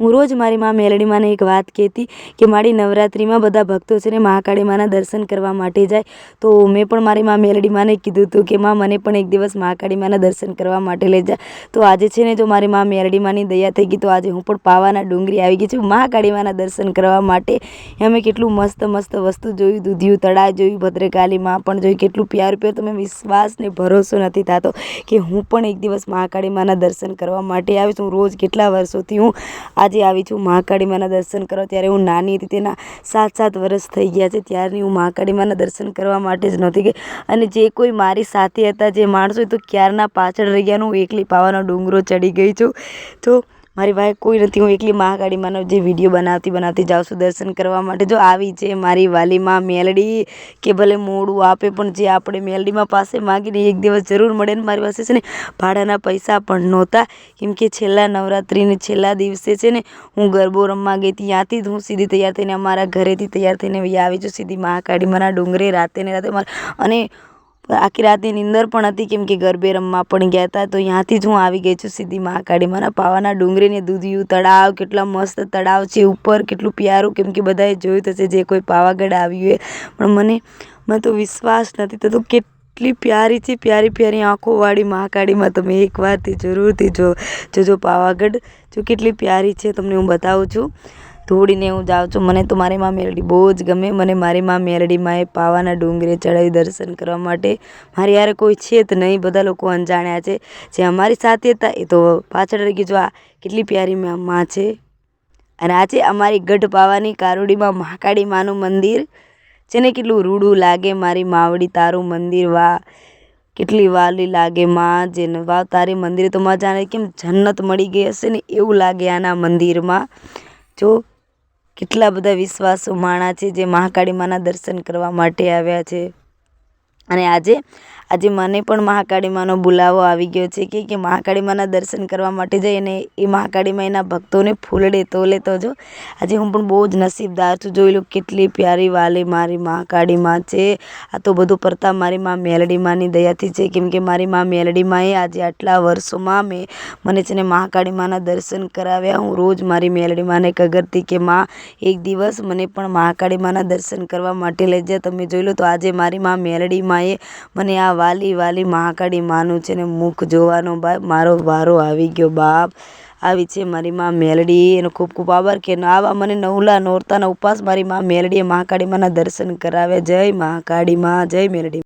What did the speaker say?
હું રોજ મારી મા મેલડી માને એક વાત કહેતી કે મારી નવરાત્રિમાં બધા ભક્તો છે ને મહાકાળી માના દર્શન કરવા માટે જાય. તો મેં પણ મારી મા મેલડી માને કીધું હતું કે માં, મને પણ એક દિવસ મહાકાળી માના દર્શન કરવા માટે લઈ જા. તો આજે છે ને જો મારી મા મેલડી માની દયા થઈ ગઈ તો આજે હું પણ પાવાના ડુંગરી આવી ગઈ છું મહાકાળી માના દર્શન કરવા માટે. અમે કેટલું મસ્ત મસ્ત વસ્તુ જોયું, દૂધિયું તળાવ જોયું, ભદ્રકાલી માં પણ જોયું કેટલું પ્યાર પ્યો તમે મેં વિશ્વાસને ભરોસો નથી થતો કે હું પણ એક દિવસ મહાકાળી માના દર્શન કરવા માટે આવીશ. હું રોજ કેટલા વર્ષોથી હું આજે આવી છું. મહાકાળી માના દર્શન કરવા ત્યારે હું નાની હતી. તેના સાત સાત વર્ષ થઈ ગયા છે. ત્યારની હું મહાકાળી માના દર્શન કરવા માટે જ નહોતી ગઈ. અને જે કોઈ મારી સાથે હતા, જે માણસો તો ક્યારના પાછળ રહી ગયા હું એકલી પાવાનો ડુંગરો ચડી ગઈ છું. તો મારી પાસે કોઈ નથી, હું એકલી મહાકાળી માનો જે વીડિયો બનાવતી બનાવતી જાઉં છું દર્શન કરવા માટે. જો આવી છે મારી વાલીમાં મેલડી, કે ભલે મોડું આપે, પણ જે આપણે મેલડીમાં પાસે માગીને એક દિવસ જરૂર મળે ને મારી પાસે છે ને, ભાડાના પૈસા પણ નહોતા. કેમ કે છેલ્લા નવરાત્રિને છેલ્લા દિવસે છે ને, હું ગરબો રમવા ગઈ ત્યાંથી જ હું સીધી તૈયાર થઈને અમારા ઘરેથી તૈયાર થઈને આવી છું સીધી મહાકાળી માના ડુંગરે રાતે ને રાતે અને આખી રાતની નીંદર પણ હતી કેમ કે ગરબે રમવા પણ ગયા હતા. તો ત્યાંથી જ હું આવી ગઈ છું સીધી મહાકાળી. મારા પાવાના ડુંગરીને દૂધિયું, તળાવ, કેટલા મસ્ત તળાવ છે ઉપર, કેટલું પ્યારું. કેમ કે બધાએ જોયું થશે જે કોઈ પાવાગઢ આવ્યું હોય પણ મને મને તો વિશ્વાસ નથી થતો કેટલી પ્યારી છે, પ્યારી પ્યારી આંખોવાળી મહાકાળીમાં. તમે એકવારથી જરૂરથી જો, જોજો પાવાગઢ. જો કેટલી પ્યારી છે, તમને હું બતાવું છું. ધોડીને હું જાઉં છું. મને તો મારી મા મેલડી બહુ જ ગમે. મને મારી મા મેલડી માએ પાવાના ડુંગરે ચડાવી દર્શન કરવા માટે. મારી હારે કોઈ છે જ નહીં. બધા લોકો અનજાણ્યા છે. જે અમારી સાથે હતા એ તો પાછળ રહી જો આ કેટલી પ્યારી માં છે. અને આ છે અમારી ગઢ પાવાની કારોડીમાં મહાકાળી માનું મંદિર. જેને કેટલું રૂડું લાગે. મારી માવડી તારું મંદિર વાહ કેટલી વાલી લાગે માં. જેને વાવ તારી મંદિરે તો માં જાણે કેમ જન્નત મળી ગઈ હશે ને? એવું લાગે આના મંદિરમાં. જો કેટલા બધા વિશ્વાસુ માણસ છે જે મહાકાળી માના દર્શન કરવા માટે આવ્યા છે. અને આજે આજે મને પણ મહાકાળી માનો બોલાવો આવી ગયો છે કે કે મહાકાળી માના દર્શન કરવા માટે જઈ અને એ મહાકાળી એના ભક્તોને ફૂલડે તો જો. આજે હું પણ બહુ જ નસીબદાર છું. જોઈ લો કેટલી પ્યારી વાલી મારી મહાકાળી માં છે. આ તો બધું પ્રતાપ મારી મા મેલડી માની દયાથી છે. કેમ કે મારી મા મેલડી માએ આજે આટલા વર્ષોમાં મેં મને છે ને મહાકાળી માના દર્શન કરાવ્યા. હું રોજ મારી મેલડી માને કગરતી કે, માં, એક દિવસ મને પણ મહાકાળી માના દર્શન કરવા માટે લઈ જાય તમે જોઈ લો તો આજે મારી મા મેલડી માએ મને આ વાલી વાલી મહાકાળી માનું છે ને મુખ જોવાનો મારો વારો આવી ગયો, બાપ. આવી છે મારી માં મેલડી. એનો ખૂબ ખૂબ આભાર કે આવા મને નવલા નોરતાના ઉપવાસ મારી માં મેલડીએ મહાકાળી માના દર્શન કરાવે જય મહાકાળી માં, જય મેલડી